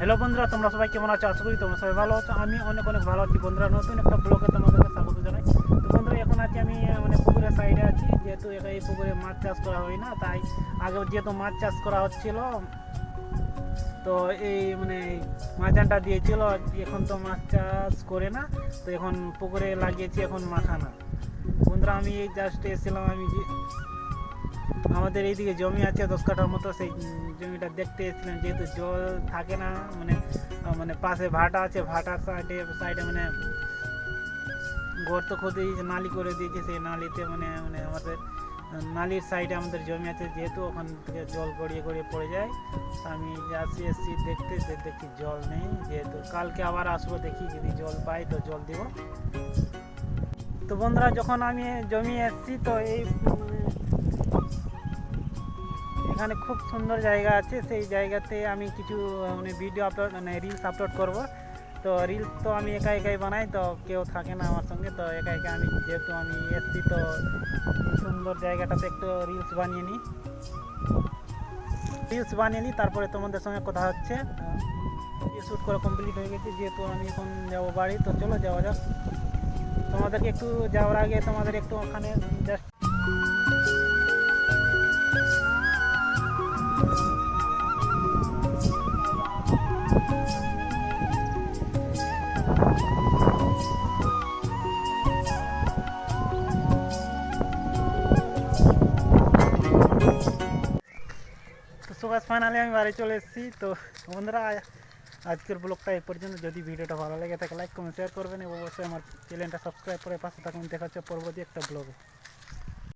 Hello বন্ধুরা, তোমরা সবাই কেমন আছো? আশা করি তোমরা সবাই ভালো আছো। আমি অনেক অনেক ভালো আছি বন্ধুরা। নতুন একটা ব্লগে তোমাদেরকে স্বাগত জানাই। তো বন্ধুরা, এখন আছি আমি মানে পুকুরের সাইডে আছি। যেহেতু এই পুকুরে মাছ চাষ করা হয় না, তাই আগে যেহেতু মাছ চাষ করা হচ্ছিল, তো এই মানে মাচানটা দিয়েছিল, এখন তো মাছ চাষ করে না, তো এখন পুকুরে লাগিয়েছি এখন মাখানা। বন্ধুরা, আমি এই জাস্ট এসেছিলাম, আমি আমাদের এইদিকে জমি আছে, দশ কাঠার মতো, সেই জমিটা দেখতে এসেছিলাম, যেহেতু জল থাকে না মানে মানে পাশে ভাটা আছে ভাটার সাইডে সাইডে মানে গর্ত খুঁজে দিয়েছে নালি করে দিয়েছে, সেই নালিতে মানে মানে আমাদের নালির সাইডে আমাদের জমি আছে, যেহেতু ওখান থেকে জল গড়িয়ে গড়িয়ে পড়ে যায়, আমি আসি এসছি, দেখতে যে দেখি জল নেই, যেহেতু কালকে আবার আসব, দেখি যদি জল পাই তো জল দিব। তো বন্ধুরা, যখন আমি জমি এসছি, তো এই এখানে খুব সুন্দর জায়গা আছে। সেই জায়গাতে আমি কিছু মানে ভিডিও আপলোড মানে রিলস আপলোড করব। তো রিলস তো আমি একা একাই বানাই, তো কেউ থাকে না আমার সঙ্গে। তো একা একা আমি, যেহেতু আমি এসছি তো সুন্দর জায়গাটাতে একটু রিলস বানিয়ে নিই। রিলস বানিয়ে নিই, তারপরে তোমাদের সঙ্গে কথা হচ্ছে। শ্যুট করে কমপ্লিট হয়ে গেছে, যেহেতু আমি এখন যাব বাড়ি, তো চলো যাওয়া যাক। তোমাদেরকে একটু যাওয়ার আগে তোমাদের একটু ওখানে জাস্ট সুভাষ ফাইনালি আমি বাড়ি চলে এসেছি। তো বন্ধুরা, আজকের ব্লগটা এই পর্যন্ত। যদি ভিডিওটা ভালো লেগে থাকে লাইক কমেন্ট শেয়ার করবেন এবং অবশ্যই আমার চ্যানেলটা সাবস্ক্রাইব করে পাশে থাকুন। দেখা হচ্ছে পরবর্তী একটা ব্লগে